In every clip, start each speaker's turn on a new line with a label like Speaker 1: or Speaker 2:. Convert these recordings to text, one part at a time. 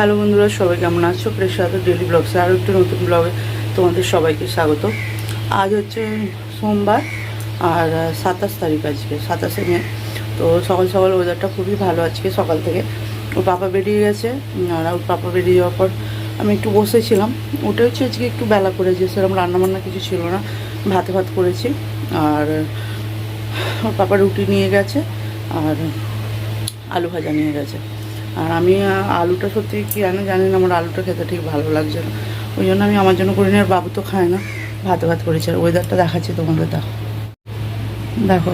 Speaker 1: Hello বন্ধুরা, সবাই কেমন আছো? প্রেসাদ ডেলি ব্লগসে আরও একটু নতুন ব্লগে তোমাদের সবাইকে স্বাগত। আজ হচ্ছে সোমবার, আর সাতাশ তারিখ আজকে, সাতাশে মে। তো সকাল সকাল ওয়েদারটা খুবই ভালো আজকে, সকাল থেকে। ওর পাপা বেরিয়ে গেছে আর ওর পাপা বেরিয়ে যাওয়ার পর আমি একটু বসেছিলাম। ওটা হচ্ছে আজকে একটু বেলা করেছে, সেরকম রান্নাবান্না কিছু ছিল না। ভাতে ভাত করেছি, আর, ওর পাপা রুটি নিয়ে গেছে, আর, আলু ভাজা নিয়ে গেছে। আর আমি আলুটা সত্যি কি জানি জানি না, আমার আলুটা খেতে ঠিক ভালো লাগছে না। ওই জন্য আমি আমার জন্য করিনি, আর বাবু তো খায় না। ভাত ভাত করেছে। আর ওয়েদারটা দেখাচ্ছি তোমাদের দেখো দেখো,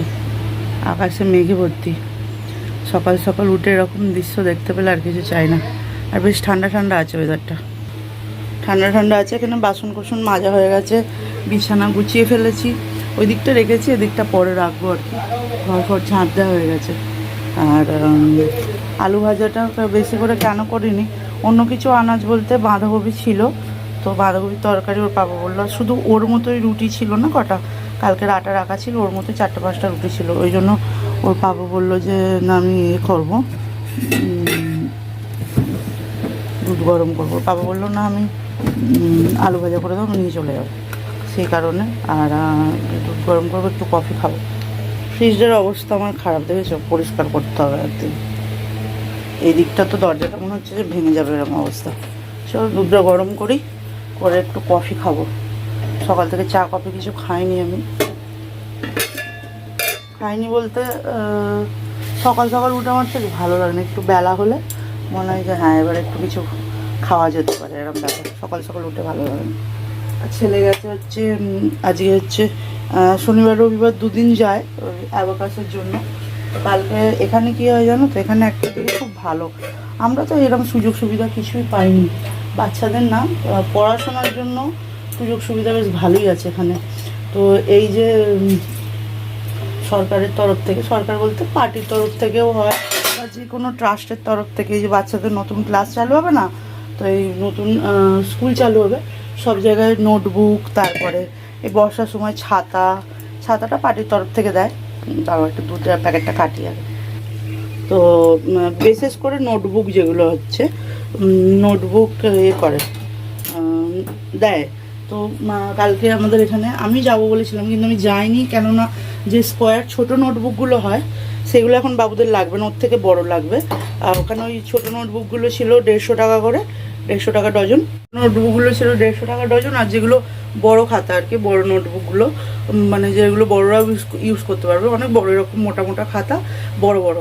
Speaker 1: আকাশে মেঘে ভর্তি। সকাল সকাল উঠে এরকম দৃশ্য দেখতে পেলে আর কিছু চাই না। আর বেশ ঠান্ডা ঠান্ডা আছে ওয়েদারটা ঠান্ডা ঠান্ডা আছে, এখানে বাসন কোসন মাজা হয়ে গেছে, বিছানা গুছিয়ে ফেলেছি। ওই দিকটা রেখেছি, এদিকটা পরে রাখব আর কি। ঘর ঘর ঝাঁট দেওয়া হয়ে গেছে। আর আলু ভাজাটা বেশি করে কেন করিনি? অন্য কিছু আনাজ বলতে বাঁধাকপি ছিল, তো বাঁধাকপির তরকারি ওর পাবো বলল শুধু ওর মতোই রুটি ছিল না কটা? কালকের আটা রাখা ছিল, ওর মতোই চারটে পাঁচটা রুটি ছিল। ওই জন্য ওর পাবো বলল যে, না, আমি ইয়ে করব। দুধ গরম করব। পাবো বলল, না, আমি আলু ভাজা করে দেবো নিয়ে চলে যাব। সেই কারণে আর দুধ গরম করব, একটু কফি খাব। ফ্রিজের অবস্থা আমার খারাপ, দেখেছ? পরিষ্কার করতে হবে একদিন। এই দিকটা তো দরজাটা মনে হচ্ছে যে ভেঙে যাবে এরকম অবস্থা। চলো দুধটা গরম করি করে একটু কফি খাব। সকাল থেকে চা, কফি কিছু খাইনি আমি। খাইনি বলতে সকাল সকাল উঠে আমার ঠিক ভালো লাগে না, একটু বেলা হলে মনে হয় যে হ্যাঁ এবার একটু কিছু খাওয়া যেতে পারে, এরকম ব্যাপার। সকাল সকাল উঠে ভালো লাগে না। আর ছেলে গেছে হচ্ছে আজকে হচ্ছে শনিবার, রবিবার দুদিন যায় ওই অ্যাবাকাসের জন্য। কালকে এখানে কি হয় জানো তো? এখানে একটা দিকে খুব ভালো। আমরা তো এরকম সুযোগ সুবিধা কিছুই পাইনি। বাচ্চাদের না পড়াশোনার জন্য সুযোগ সুবিধা বেশ ভালোই আছে এখানে। তো এই যে সরকারের তরফ থেকে, সরকার বলতে পার্টির তরফ থেকেও হয় বা যে কোনো ট্রাস্টের তরফ থেকে, এই যে বাচ্চাদের নতুন ক্লাস চালু হবে না, তো এই নতুন স্কুল চালু হবে, সব জায়গায় নোটবুক, তারপরে এই বর্ষার সময় ছাতা, ছাতাটা পার্টির তরফ থেকে দেয়। তাও একটা দুধের প্যাকেটটা কাটি আর তো বিশেষ করে নোটবুক যেগুলো হচ্ছে নোটবুক ইয়ে করে। দেয়। তো কালকে আমাদের এখানে আমি যাব বলেছিলাম, কিন্তু আমি যাইনি, কেননা যে স্কোয়ার ছোট নোটবুকগুলো হয়, সেগুলো এখন বাবুদের লাগবে না, ওর থেকে বড় লাগবে। আর ওখানে ওই ছোটো নোটবুকগুলো ছিল দেড়শো টাকা করে, দেড়শো টাকা ডজন। নোটবুকগুলো ছিল দেড়শো টাকা ডজন, আর যেগুলো বড় খাতা আর কি, বড় নোটবুকগুলো মানে যেগুলো বড়রাও ইউজ করতে পারবে। অনেক বড়, এরকম মোটা মোটা খাতা, বড় বড়।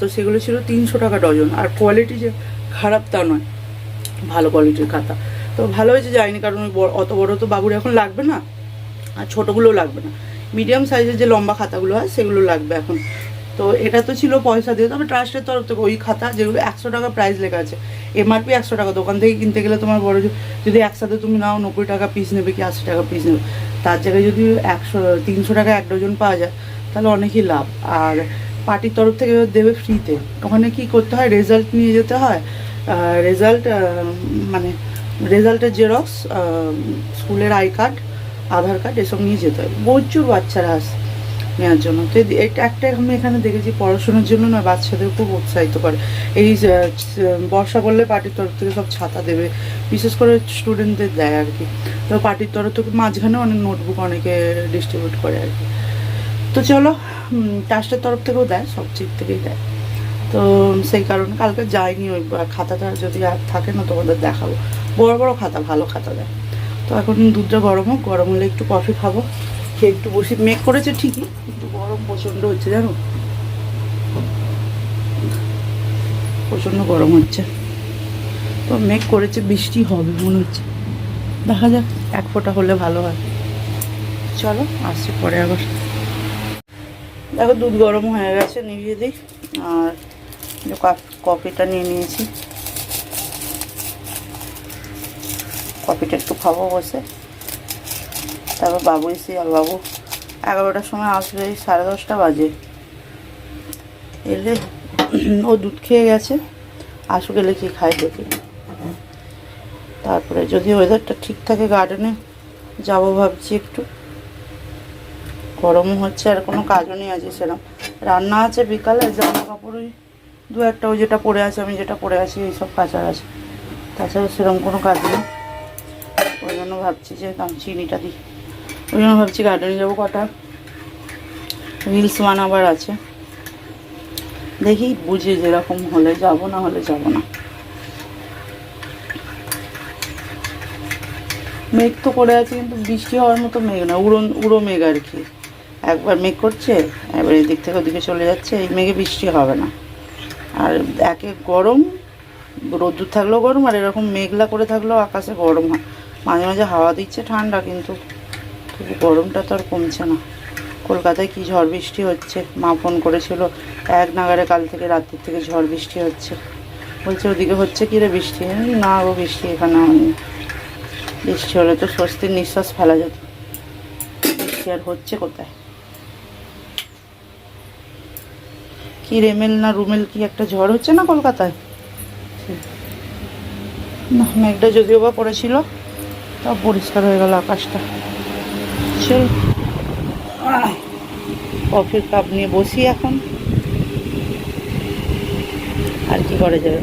Speaker 1: তো সেগুলো ছিল তিনশো টাকা ডজন। আর কোয়ালিটি যে খারাপ তা নয়, ভালো কোয়ালিটির খাতা। তো ভালো হয়েছে যায়নি কারণ ওই অত বড় তো বাবুর এখন লাগবে না, আর ছোটোগুলোও লাগবে না। মিডিয়াম সাইজের যে লম্বা খাতাগুলো হয়, সেগুলো লাগবে এখন। তো এটা তো ছিল পয়সা দিয়ে, তবে ট্রাস্টের তরফ থেকে ওই খাতা, যেগুলো একশো টাকা প্রাইস লেখা আছে এমআরপি একশো টাকা, দোকান থেকে কিনতে গেলে তোমার বড় যদি একসাথে তুমি নাও নব্বই টাকা পিস নেবে কি আশি টাকা পিস নেবে? তার জায়গায় যদি একশো, তিনশো টাকা এক ডজন পাওয়া যায়, তাহলে অনেকই লাভ। আর পার্টির তরফ থেকে দেবে ফ্রিতে ওখানে কি করতে হয়? রেজাল্ট নিয়ে যেতে হয়। রেজাল্ট মানে রেজাল্টের জেরক্স স্কুলের আই কার্ড আধার কার্ড এসব নিয়ে যেতে হয়। প্রচুর বাচ্চারা আসে। নেওয়ার জন্য। তো এটা একটা আমি এখানে দেখেছি পড়াশোনার জন্য না, বাচ্চাদের খুব উৎসাহিত করে। এই বর্ষা পড়লে পার্টির তরফ থেকে সব ছাতা দেবে, বিশেষ করে স্টুডেন্টদের দেয় আর কি। তো পার্টির তরফ থেকে মাঝখানে অনেক নোটবুক অনেকে ডিস্ট্রিবিউট করে আর কি। তো চলো ট্রাস্টের তরফ থেকেও দেয়, সব দিক থেকেই দেয়। তো সেই কারণে কালকে যাইনি ওই খাতাটা, যদি আর থাকে না তোমাদের দেখাবো। বড় বড় খাতা, ভালো খাতা দেয়। তো এখন দুধটা গরম হোক, গরম হলে একটু কফি খাব। খেয়ে একটু বসে মেঘ করেছে ঠিকই, কিন্তু গরম প্রচণ্ড হচ্ছে, জানো? প্রচণ্ড গরম হচ্ছে। তো মেঘ করেছে, বৃষ্টি হবে, মনে হচ্ছে। দেখা যাক, এক ফোঁটা হলে ভালো হয়। চলো, আসছি পরে আবার। দেখো, দুধ গরম হয়ে গেছে নিভিয়ে দিই আর কফিটা নিয়ে নিয়েছি। কফিটা একটু খাব বসে। তারপর বাবু এসে আর বাবু এগারোটার সময় আসবে, সাড়ে দশটা বাজে। এলে ও দুধ খেয়ে গেছে, আসুক এলে কি খাই দেখি। তারপরে যদি ওয়েদারটা ঠিক থাকে গার্ডেনে যাব ভাবছি একটু। গরমও হচ্ছে, আর কোনো কাজও নেই আছে সেরকম রান্না আছে বিকালে জামা কাপড় ওই দু একটা ওই যেটা পরে আছে, আমি যেটা পরে আছি, এইসব কাচার আছে। তাছাড়া সেরকম কোনো কাজ নেই। ওই জন্য ভাবছি যে আমি চিনিটা দিই। ওই জন্য ভাবছি গার্ডেনে যাব কটা। রিলস বানাবার আছে। দেখি বুঝে যেরকম হলে যাব না হলে যাব না। মেঘ তো করে আছে কিন্তু বৃষ্টি হওয়ার মতো মেঘ না উড়ো উড়ো মেঘ আর কি। একবার মেঘ করছে, এবার এদিক থেকে ওদিকে চলে যাচ্ছে, এই মেঘে বৃষ্টি হবে না। আর একে গরম, রোদ্দুর থাকলেও গরম, আর এরকম মেঘলা করে থাকলেও আকাশে গরম হয়। মাঝে মাঝে হাওয়া দিচ্ছে ঠান্ডা, কিন্তু গরমটা তো আর কমছে না। কলকাতায় কি ঝড় বৃষ্টি হচ্ছে? মা ফোন করেছিল, এক নাগারে কাল থেকে রাত্রির থেকে ঝড় বৃষ্টি হচ্ছে। বলছে, ওদিকে হচ্ছে কি রে বৃষ্টি? না গো, বৃষ্টি এখানে হয়নি। বৃষ্টি হলে তো স্বস্তির নিঃশ্বাস ফেলা যেত। বৃষ্টি আর হচ্ছে কোথায়? কি রেমেল না রুমেল কি একটা ঝড় হচ্ছে না কলকাতায়? না, মেঘটা যদিও বা পড়েছিল তা পরিষ্কার হয়ে গেল আকাশটা। চল কফির কাপ নিয়ে বসি এখন। আর কি করা যাবে?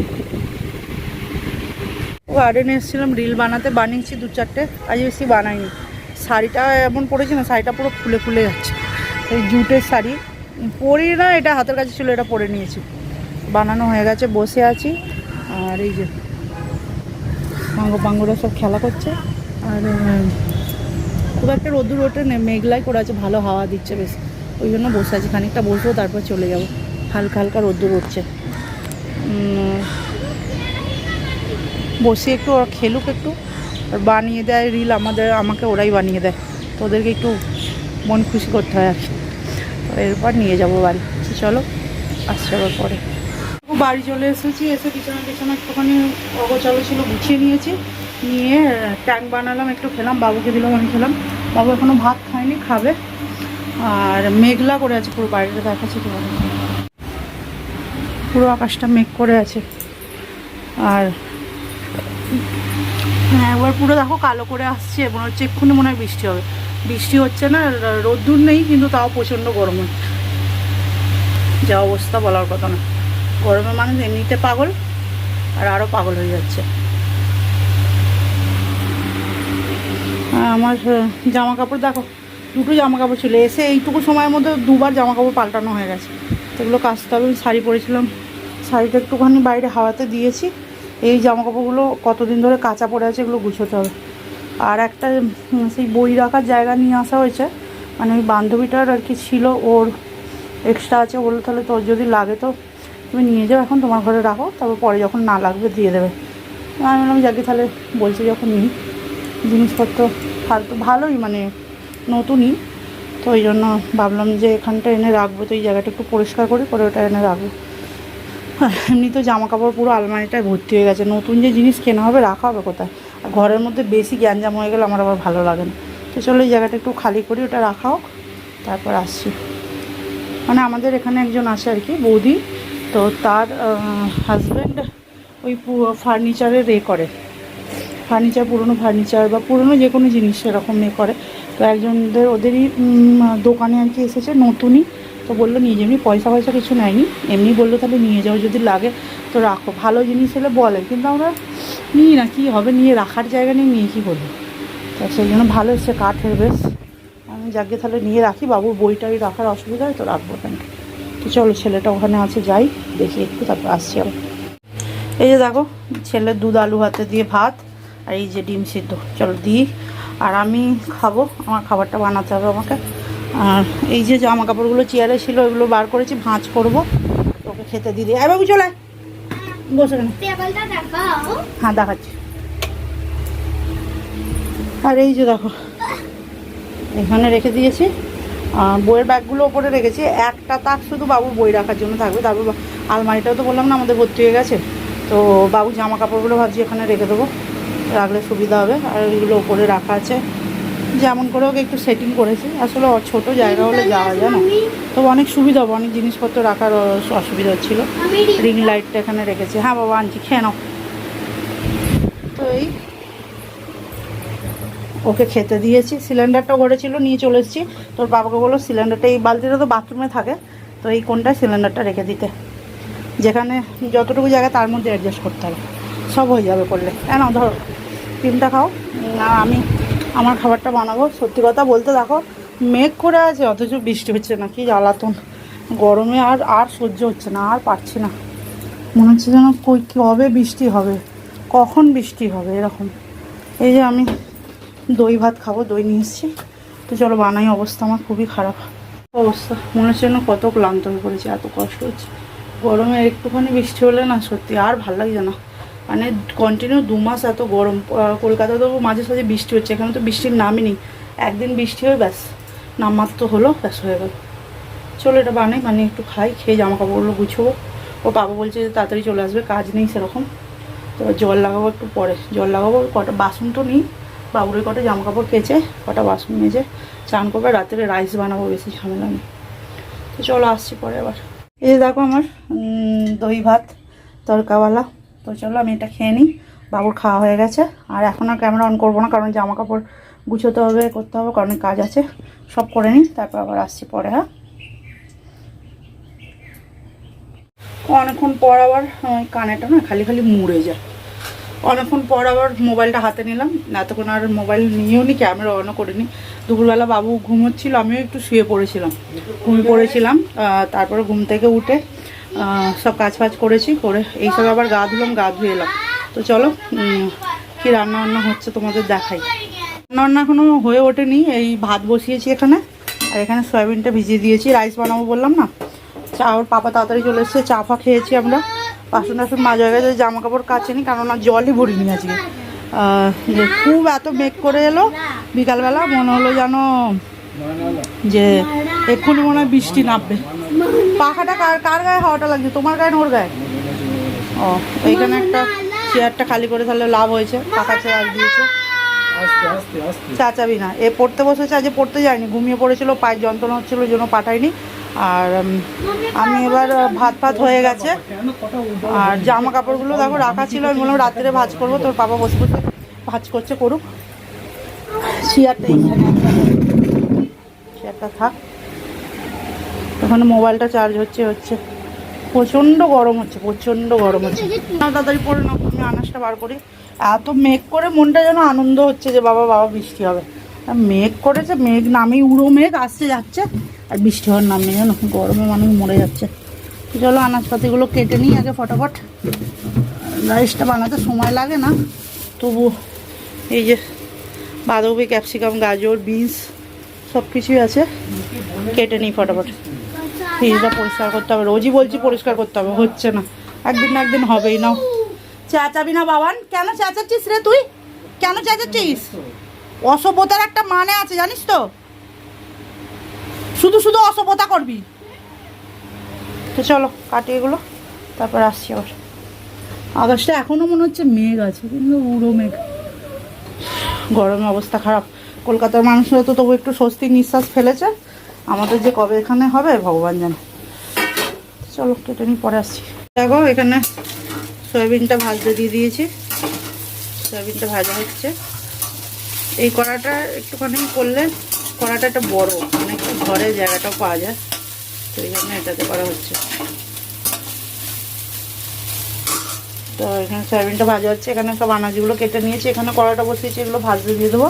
Speaker 1: গার্ডেনে এসেছিলাম রিল বানাতে। বানিয়েছি দু চারটে। আজ বেশি বানাইনি। শাড়িটা এমন পরেছি না, শাড়িটা পুরো ফুলে ফুলে যাচ্ছে। এই জুটের শাড়ি। পরি না, এটা হাতের কাছে ছিল, এটা পরে নিয়েছি। বানানো হয়ে গেছে, বসে আছি। আর এই যে, পাঙ্গ পাঙ্গুরা সব খেলা করছে। আর খুব একটা রোদ্দুর ওঠে মেঘলাই করে আছে, ভালো হাওয়া দিচ্ছে বেশ। ওই জন্য বসে আছি, খানিকটা বসবো, তারপর চলে যাব। হালকা হালকা রোদ্দুর উঠছে। বসে একটু ওরা খেলুক একটু বানিয়ে দেয় রিল আমাদের, আমাকে ওরাই বানিয়ে দেয়। তো ওদেরকে একটু মন খুশি করতে হয় আর কি। এরপর নিয়ে যাব বাড়ি। চলো, আসছে আবার পরে। বাড়ি চলে এসেছি, এসে বিছানা টিছানা একটুখানি অগোচালো ছিল গুছিয়ে নিয়েছি। নিয়ে ট্যাঙ্ক বানালাম, একটু খেলাম, বাবুকে দিলাম, আমি খেলাম। বাবু এখনও ভাত খায়নি, খাবে। আর মেঘলা করে আছে পুরো বাড়িটা দেখাচ্ছে কি পুরো আকাশটা মেঘ করে আছে। আর হ্যাঁ একবার পুরো দেখো কালো করে আসছে, মনে হচ্ছে এক্ষুনি মনে হয় বৃষ্টি হবে। বৃষ্টি হচ্ছে না রোদ্দুর নেই, কিন্তু তাও প্রচণ্ড গরম যা অবস্থা বলার কথা না। গরমে মানুষ এমনিতে পাগল, আর আরও পাগল হয়ে যাচ্ছে। আমার জামা কাপড় দেখো, দুটো জামা কাপড় ছিল। এসে এইটুকু সময়ের মধ্যে দুবার জামা কাপড় পাল্টানো হয়ে গেছে। সেগুলো কাচতে হবে শাড়ি পরেছিলাম। শাড়িটা একটুখানি বাইরে হাওয়াতে দিয়েছি। এই জামা কাপড়গুলো কতদিন ধরে কাঁচা পড়ে আছে এগুলো গুছোতে হবে। আর একটা সেই বই রাখার জায়গা নিয়ে আসা হয়েছে। মানে ওই বান্ধবীটার আর কি ছিল, ওর এক্সট্রা আছে। বলল, তাহলে তোর যদি লাগে তো তুমি নিয়ে যাও, এখন তোমার ঘরে রাখো। তারপর পরে যখন না লাগবে দিয়ে দেবে। আমি বললাম, যাকে তাহলে বলছি যখন নিই। জিনিসপত্র ফালতু ভালোই মানে নতুনই। তো ওই জন্য ভাবলাম যে এখানটা এনে রাখব, তো এই জায়গাটা একটু পরিষ্কার করে করে ওটা এনে রাখব। এমনি তো জামা কাপড় পুরো আলমারিটায় ভর্তি হয়ে গেছে, নতুন যে জিনিস কেনা হবে রাখা হবে কোথায়? আর ঘরের মধ্যে বেশি গ্যাঞ্জাম হয়ে গেলে আমার আবার ভালো লাগে না। তো চলো এই জায়গাটা একটু খালি করি, ওটা রাখা হোক, তারপর আসছি। মানে আমাদের এখানে একজন আছে আর কি, বৌদি। তো তার হাজব্যান্ড ওই ফার্নিচারের এ করে। ফার্নিচার, পুরনো ফার্নিচার বা পুরনো যে কোনো জিনিস সেরকম এ করে। তো একজনদের ওদেরই দোকানে আর কি এসেছে নতুনই। তো বলল নিয়ে যেমনি পয়সা পয়সা কিছু নেয়নি, এমনি বলল তাহলে নিয়ে যাও যদি লাগে। তো রাখো, ভালো জিনিস হলে বলে, কিন্তু আমরা নিই না, কী হবে, নিয়ে রাখার জায়গা নেই, নিয়ে কী করব? তো সেই জন্য ভালো এসছে কাঠের বেশ। আমি যাকে তাহলে নিয়ে রাখি, বাবুর বইটাই রাখার অসুবিধা হয়, তো রাখব কেন তো চলো ছেলেটা ওখানে আছে, যাই, দেখি একটু, তারপর আসছি আবার। এই যে দেখো ছেলের দুধ আলু হাতে দিয়ে ভাত। আর এই যে ডিম সিদ্ধ। চলো দিই। আর আমি খাব আমার খাবারটা বানাতে হবে আমাকে। আর এই যে জামা কাপড়গুলো চেয়ারে ছিল ওইগুলো বার করেছি ভাঁজ করব। ওকে খেতে দিয়ে দিই। আয় বাবু চলে। বসে হ্যাঁ দেখাচ্ছি। আর এই যে দেখো এখানে রেখে দিয়েছি। আর বইয়ের ব্যাগগুলো ওপরে রেখেছি। একটা তাক শুধু বাবুর বই রাখার জন্য থাকবে। তারপর আলমারিটাও তো বললাম না আমাদের ভর্তি হয়ে গেছে। তো বাবু জামা কাপড়গুলো ভাবছি এখানে রেখে দেবো। রাখলে সুবিধা হবে। আর এগুলো ওপরে রাখা আছে। যেমন করে ওকে একটু সেটিং করেছি। আসলে ছোটো, জায়গা হলে যাওয়া যায় না। তো অনেক সুবিধা হবে। অনেক জিনিসপত্র রাখার অসুবিধা হচ্ছিল রিং লাইটটা এখানে রেখেছি। হ্যাঁ বাবা, আনছি। খেয়ে নাও। তো এই ওকে খেতে দিয়েছি। সিলিন্ডারটা ঘরে ছিল, নিয়ে চলে এসেছি। তোর বাবাকে বলল সিলিন্ডারটা এই বালতিটা তো বাথরুমে থাকে। তো এই কোনটায় সিলিন্ডারটা রেখে দিতে। যেখানে যতটুকু জায়গা, তার মধ্যে অ্যাডজাস্ট করতে হবে। সব হয়ে যাবে করলে। কেন ধরো। ডিমটা খাও। আর আমি আমার খাবারটা বানাবো। সত্যি কথা বলতে দেখো, মেঘ করে আছে, অথচ বৃষ্টি হচ্ছে না কি জ্বালাতন। গরমে আর আর সহ্য হচ্ছে না, আর পারছি না। মনে হচ্ছে যেন কই, কবে বৃষ্টি হবে? কখন বৃষ্টি হবে এরকম? এই যে আমি দই ভাত খাব, দই নিয়ে এসেছি। তো চলো, বানাই অবস্থা আমার খুবই খারাপ। অবস্থা, মনে হচ্ছে যেন কত ক্লান্ত হয়ে পড়েছে, এত কষ্ট হচ্ছে। গরমে একটুখানি বৃষ্টি হলে না সত্যি আর ভালো লাগছে না। মানে কন্টিনিউ দু মাস এত গরম আহ, কলকাতায় তো মাঝে সাঝে বৃষ্টি হচ্ছে এখানে তো বৃষ্টির নামই নেই। একদিন বৃষ্টি হয়ে ব্যাস নামমাত্র হলো ব্যাস হয়ে গেল। চলো এটা বানাই মানে একটু খাই খেয়ে জামা কাপড়গুলো গুছবো। ও বাবা বলছে যে তাড়াতাড়ি চলে আসবে কাজ নেই সেরকম। তো জল লাগাবো একটু পরে জল লাগাবো কটা বাসন তো নিই। বাবুরের কটা জামা কাপড় কেচে কটা বাসন মেজে চান করবে রাত্রে রাইস বানাবো বেশি ঝামেলা নেই। তো চলো আসছি পরে আবার। এই দেখো আমার দই ভাত তরকাওয়ালা। তো চলো আমি এটা খেয়ে নিই। বাবুর খাওয়া হয়ে গেছে। আর এখন আর ক্যামেরা অন করব না, কারণ জামা কাপড় গুছোতে হবে, করতে হবে, কারণ কাজ আছে। সব করে নিই, তারপর আবার আসছি পরে হ্যাঁ? অনেকক্ষণ পর আবার কানেটা না খালি খালি মুড়ে যায়। অনেকক্ষণ পর আবার মোবাইলটা হাতে নিলাম। এতক্ষণ আর মোবাইল নিয়েও নি ক্যামেরা অনও করিনি। দুপুরবেলা বাবু ঘুমোচ্ছিল, আমিও একটু শুয়ে পড়েছিলাম। ঘুমিয়ে পড়েছিলাম তারপরে ঘুম থেকে উঠে সব কাজ ফাজ করেছি, করে এইসব আবার গা ধুলাম, গা ধুয়ে এলাম। তো চলো কি রান্না বান্না হচ্ছে তোমাদের দেখাই। রান্না বান্না এখনও হয়ে ওঠেনি, এই ভাত বসিয়েছি এখানে, আর এখানে সয়াবিনটা ভিজিয়ে দিয়েছি, রাইস বানাবো বললাম না। চা, ওর পাপা তাড়াতাড়ি চলে এসেছে, চা ফা খেয়েছি আমরা। বাসন টাসন মাঝে গেছে জামা কাপড় কাচেনি, কেননা জলই ভরিনি আজকে। খুব এত মেঘ করে এলো, বিকালবেলা মনে হলো যেন যে এক্ষুনি মনে হয় বৃষ্টি নামবে। পাখাটা কার কার গায়ে হাওয়াটা লাগছে? তোমার গায়ে ওর গায়ে? ও, এইখানে একটা চেয়ারটা খালি করে তাহলে লাভ হয়েছে। পাখা চেয়ার দিয়েছে। চাচাবি না এ পড়তে বসেছে আজ পড়তে যায়নি। ঘুমিয়ে পড়েছিল, পায়ের যন্ত্রণা হচ্ছিল ওই জন্য পাঠাইনি আর আমি এবার ভাত ফাত হয়ে গেছে। আর জামা কাপড়গুলো দেখো রাখা ছিল। আমি বললাম, রাত্রে ভাজ করব, তোর বাবা বসে বসে ভাজ করছে, করুক। চেয়ারটা। চেয়ারটা থাক। ওখানে মোবাইলটা চার্জ হচ্ছে হচ্ছে। প্রচণ্ড গরম হচ্ছে, প্রচণ্ড গরম হচ্ছে। তাড়াতাড়ি পরে না আমি আনাজটা বার করি। এত মেঘ করে মনটা যেন আনন্দ হচ্ছে যে বাবা বাবা, বৃষ্টি হবে। মেঘ করেছে, মেঘ নামেই উড়ো মেঘ আসছে যাচ্ছে। আর বৃষ্টি হওয়ার নাম জানো? গরমে মানুষ মরে যাচ্ছে। চলো, আনাজপাতিগুলো কেটে নিই আগে ফটাফট। রাইসটা বানাতে সময় লাগে না। তবু এই যে বাঁধাকপি, ক্যাপসিকাম, গাজর, বিনস সব কিছুই আছে। কেটে নিই ফটাফট। ফ্রিজটা পরিষ্কার করতে হবে। রোজই বলছি পরিষ্কার করতে হবে। হচ্ছে না। একদিন না একদিন হবেই না। চেঁচাবি না বাবান। কেন চেঁচাচ্ছিস রে তুই? কেন চেঁচাচ্ছিস? অসভ্যতার একটা মানে আছে, জানিস তো? শুধু শুধু অসভ্যতা করবি। তো চলো, কাটি এগুলো। তারপর আসছি আবার। আকাশটা এখনও মনে হচ্ছে মেঘ আছে, কিন্তু উড়ো মেঘ। গরমে অবস্থা খারাপ। কলকাতার মানুষরা তো তবু একটু স্বস্তির নিঃশ্বাস ফেলেছে। আমাদের যে কবে এখানে হবে, ভগবান জানে। চলো, কেটে নিই, পরে আসছি। দেখো, এখানে সয়াবিনটা ভাজতে দিয়ে দিয়েছি। সয়াবিনটা ভাজা হচ্ছে। এই কড়াটা একটুখানি করলে, কড়াটা একটা বড় মানে একটু ঘরে জায়গাটাও পাওয়া যায়। তো এই জন্য এটাতে করা হচ্ছে। তো এখানে সয়াবিনটা ভাজা হচ্ছে। এখানে সব আনাজগুলো কেটে নিয়েছি। এখানে কড়াটা বসিয়েছি, এগুলো ভাজতে দিয়ে দেবো।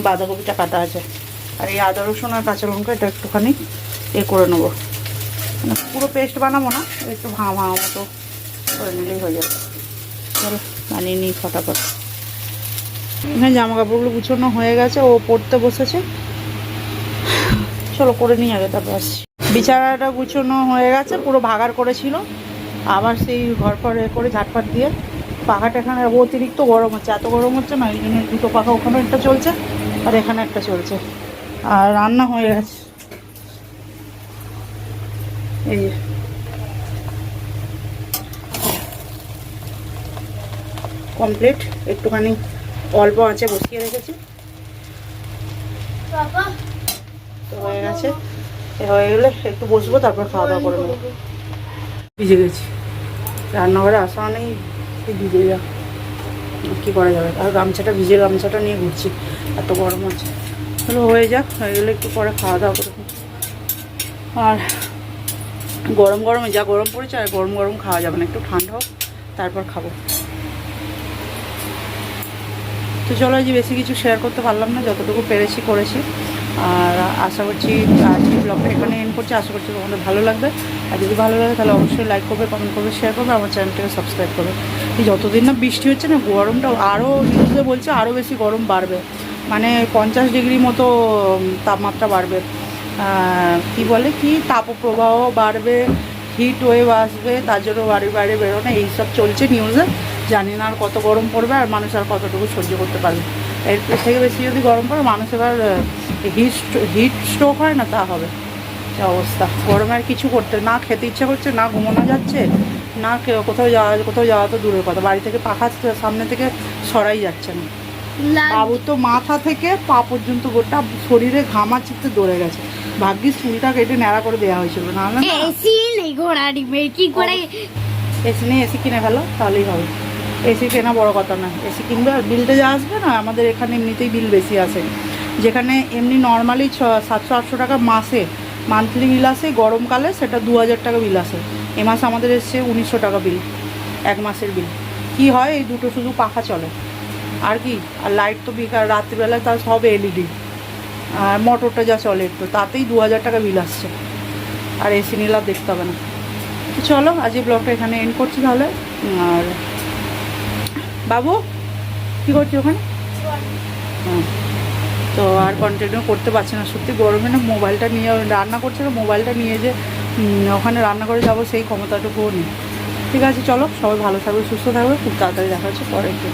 Speaker 1: বাঁধাকপিটা কাটা আছে। আর এই আদা, রসুন আর কাঁচা লঙ্কা, এটা একটুখানি এ করে নেব। মানে পুরো পেস্ট বানাবো না, একটু ভাঙা ভাঙা মতো করে নিলেই হয়ে যাবে। চলো, বানিয়ে নিই ফটাফট। এখানে জামা কাপড়গুলো গুছানো হয়ে গেছে, ও পড়তে বসেছে। চলো করে নিই আগে, তারপর আসছি। বিছানাটা গুছানো হয়ে গেছে, পুরো ভাগার করেছিল। আবার সেই ঘর এ করে ঝাটপাট দিয়ে পাখাটা এখানে অতিরিক্ত গরম হচ্ছে। এত গরম হচ্ছে না জন্য দুটো পাখা ওখানে একটা চলছে আর এখানে একটা চলছে। আর রান্না হয়ে গেছে। এই কমপ্লিট। একটুখানি অল্প আছে বসিয়ে রেখেছি। তো হয়ে গেছে। এ হয়ে গেলে একটু বসবো তারপর খাওয়া দাওয়া করে নেব। ভিজে গেছি। রান্নাঘরে আসা নেই। ভিজে যা কী করা যাবে? আর গামছাটা ভিজে গামছাটা নিয়ে ঘুরছি। এত গরম আছে তাহলে হয়ে যাক, হয়ে গেলে একটু পরে খাওয়া দাওয়া করে আর গরম গরমে, যা গরম পড়েছে আর গরম গরম খাওয়া যাবে না। একটু ঠান্ডা হোক, তারপর খাব। তো চলো আজ বেশি কিছু শেয়ার করতে পারলাম না, যতটুকু পেরেছি, করেছি। আর আশা করছি আজকে ব্লগটা এখানে এন্ড করছি। আশা করছি তোমাদের ভালো লাগবে। আর যদি ভালো লাগে তাহলে অবশ্যই লাইক করবে কমেন্ট করবে শেয়ার করবে, আমার চ্যানেলটাকে সাবস্ক্রাইব করবে। যতদিন না বৃষ্টি হচ্ছে না গরমটা আরও নিউজে বলছে আরও বেশি গরম বাড়বে। মানে পঞ্চাশ ডিগ্রি মতো তাপমাত্রা বাড়বে। কি বলে কি? তাপপ্রবাহ বাড়বে হিট ওয়েভ আসবে, তার জন্য বাড়ি বাইরে বেরোনো, এইসব চলছে নিউজে জানি না আর কত গরম পড়বে, আর মানুষ আর কতটুকু সহ্য করতে পারবে। এর থেকে বেশি যদি গরম পড়ে মানুষ এবার হিট হিট স্ট্রোক হয় না তা হবে। যা অবস্থা। গরমে আর কিছু করতে না খেতে ইচ্ছা করছে না ঘুমানো যাচ্ছে না কোথাও যাওয়া কোথাও যাওয়া তো দূরের কথা। বাড়ি থেকে পাখা সামনে থেকে সরাই যাচ্ছে না। বাবু তো মাথা থেকে পা পর্যন্ত গোটা শরীরে ঘামা চিত্তে দৌড়ে গেছে। ভাগ্যিস চুলটা কেটে ন্যাড়া করে দেওয়া হয়েছিল না
Speaker 2: এসি নেই ঘোড়া ডিমে কি করে?
Speaker 1: এসি নিয়ে এসি কিনে ফেলো তাহলেই হবে। এসি কেনা বড় কথা না। এসি কিনবে আর বিলটা যা আসবে না, আমাদের এখানে এমনিতেই বিল বেশি আসে। যেখানে এমনি নর্মালি ছ, সাতশো, আটশো টাকা মাসে মান্থলি বিল আসে, গরমকালে সেটা দু হাজার টাকা বিল আসে। এ মাসে আমাদের এসছে উনিশশো টাকা বিল, এক মাসের বিল। কি হয়, এই দুটো শুধু পাখা চলে। আর কি, আর লাইট তো বিকাল, রাত্রিবেলায় তার সব এলইডি আর মোটরটা যা চলে একটু, তাতেই দু হাজার টাকা বিল আসছে। আর এসি নিলে আর দেখতে হবে না। চলো, আজ এই ব্লগটা এখানে এন্ড করছি তাহলে। আর বাবু, কী করছি ওখানে? তো আর কন্টিনিউ করতে পারছি না, সত্যি গরমে না মোবাইলটা নিয়ে রান্না করছে না মোবাইলটা নিয়ে যে ওখানে রান্না করে যাব সেই ক্ষমতাটুকুও নেই। ঠিক আছে, চলো, সবাই ভালো থাকবে, সুস্থ থাকবে, খুব তাড়াতাড়ি দেখা হচ্ছে, পরের দিন।